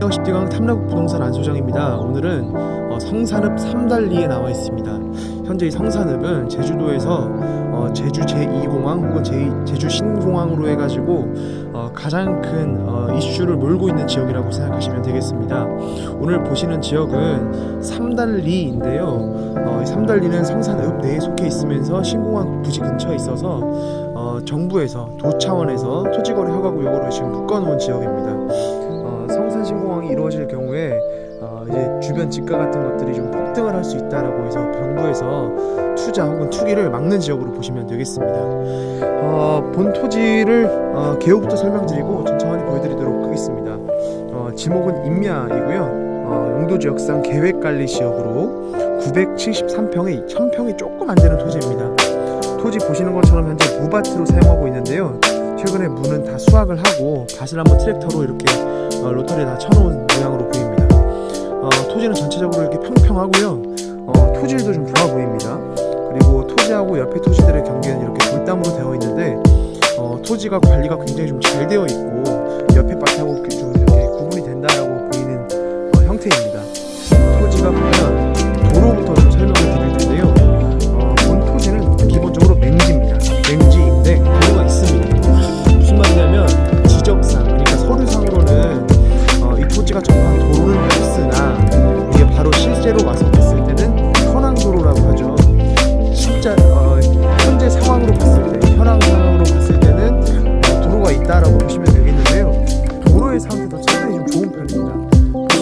안녕 10대강 탐라국 부동산 안소장입니다. 오늘은 어, 성산읍 삼달리에 나와 있습니다. 현재 이 성산읍은 제주도에서 어, 제주 제2공항 혹은 제, 제주 신공항으로 해가지고 어, 가장 큰 어, 이슈를 몰고 있는 지역이라고 생각하시면 되겠습니다. 오늘 보시는 지역은 삼달리인데요. 어, 이 삼달리는 성산읍 내에 속해 있으면서 신공항 부지 근처에 있어서 어, 정부에서 도 차원에서 토지거래 허가 구역으로 지금 묶어놓은 지역입니다. 신공항이 이루어질 경우에 어, 이제 주변 집가 같은 것들이 좀 폭등을 할 수 있다라고 해서 정부에서 투자 혹은 투기를 막는 지역으로 보시면 되겠습니다. 어, 본 토지를 어, 개요부터 설명드리고 천천히 보여드리도록 하겠습니다. 어, 지목은 임야이고요. 어, 용도 지역상 계획관리 지역으로 973평에 1000평이 조금 안 되는 토지입니다. 토지 보시는 것처럼 현재 무밭으로 사용하고 있는데요. 최근에 무는 다 수확을 하고 밭을 한번 트랙터로 이렇게 어, 로터리에 다 쳐놓은 모양으로 보입니다. 어, 토지는 전체적으로 이렇게 평평하고요. 어, 토질도 좀 좋아 보입니다. 그리고 토지하고 옆에 토지들의 경계는 이렇게 돌담으로 되어 있는데 어, 토지가 관리가 굉장히 좀 잘 되어 있고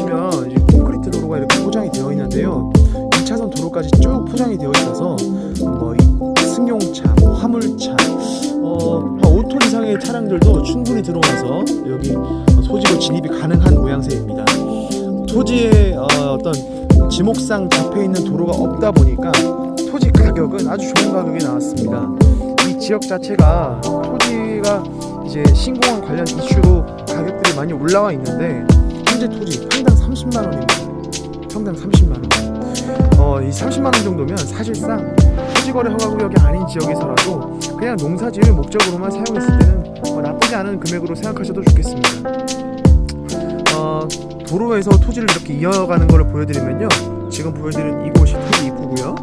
보시면 콘크리트 도로가 이렇게 포장이 되어 있는데요. 2차선 도로까지 쭉 포장이 되어 있어서 뭐이 승용차, 뭐 화물차, 어, 한 5톤 이상의 차량들도 충분히 들어와서 여기 소지로 진입이 가능한 모양새입니다. 토지에 어, 어떤 지목상 잡혀 있는 도로가 없다 보니까 토지 가격은 아주 좋은 가격이 나왔습니다. 이 지역 자체가 토지가 이제 신공항 관련 이슈로 가격들이 많이 올라와 있는데 현재 토지 평당 30만 원입니다. 평당 30만 원. 어, 이 30만 원 정도면 사실상 토지거래 허가구역이 아닌 지역에서라도 그냥 농사 지을 목적으로만 사용했을 때는 어, 나쁘지 않은 금액으로 생각하셔도 좋겠습니다. 어, 도로에서 토지를 이렇게 이어가는 것을 보여드리면요. 지금 보여드린 이곳이 토지 입구고요.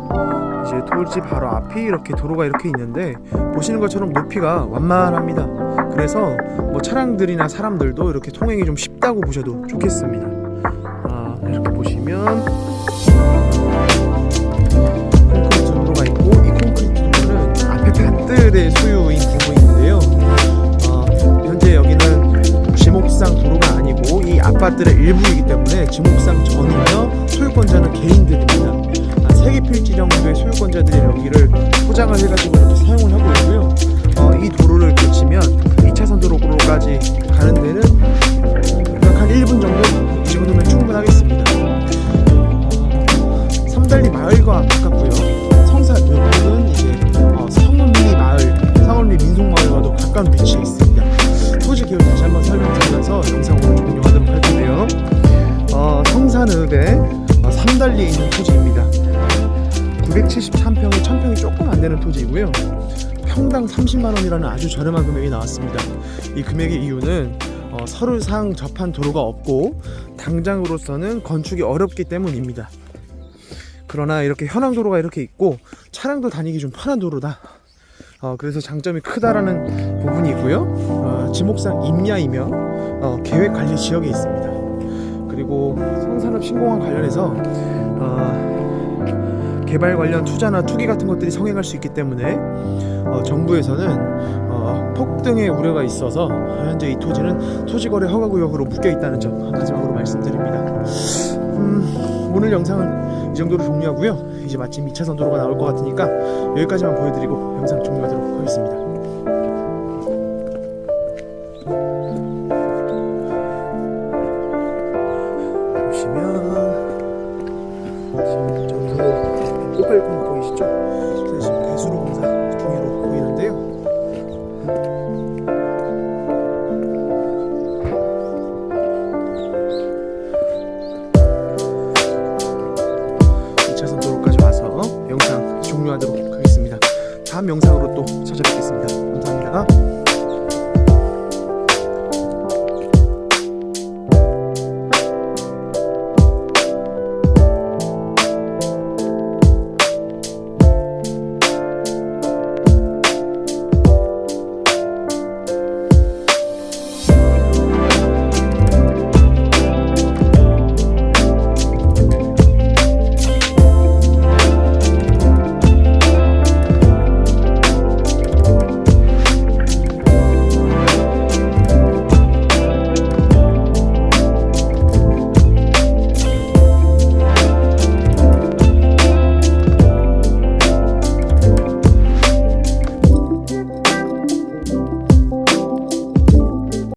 이제 토지 바로 앞이 이렇게 도로가 이렇게 있는데 보시는 것처럼 높이가 완만합니다. 그래서 뭐 차량들이나 사람들도 이렇게 통행이 좀 쉽다고 보셔도 좋겠습니다. 아, 이렇게 보시면 콘크리트 도로가 있고 이 콘크리트 도로는 앞에 밭들의 소유인 부분인데요. 어, 현재 여기는 지목상 도로가 아니고 이 아파트의 일부이기 때문에 지목상 전이며 소유권자는 개인들입니다. 아, 세개 필지 정도의 소유권자들이 여기를 포장을 해가지고 이렇게 사용을 하고 있고요. 어, 이 도로를 거치면 2차선 도로까지 가 있는 토지입니다. 973평에 1000평이 조금 안 되는 토지이고요. 평당 30만 원이라는 아주 저렴한 금액이 나왔습니다. 이 금액의 이유는 어, 서류상 접한 도로가 없고 당장으로서는 건축이 어렵기 때문입니다. 그러나 이렇게 현황 도로가 이렇게 있고 차량도 다니기 좀 편한 도로다. 어, 그래서 장점이 크다라는 부분이고요. 어, 지목상 임야이며 어, 계획 관리 지역에 있습니다. 그리고 성산읍 신공항 관련해서 어, 개발 관련 투자나 투기 같은 것들이 성행할 수 있기 때문에 어, 정부에서는 어, 폭등의 우려가 있어서 현재 이 토지는 토지거래 허가구역으로 묶여 있다는 점 마지막으로 말씀드립니다. 음, 오늘 영상은 이 정도로 종료하고요. 이제 마침 2차선 도로가 나올 것 같으니까 여기까지만 보여드리고 영상 종료하도록 하겠습니다. 진행하도록 하겠습니다. 다음 영상으로 또 찾아뵙겠습니다. 감사합니다.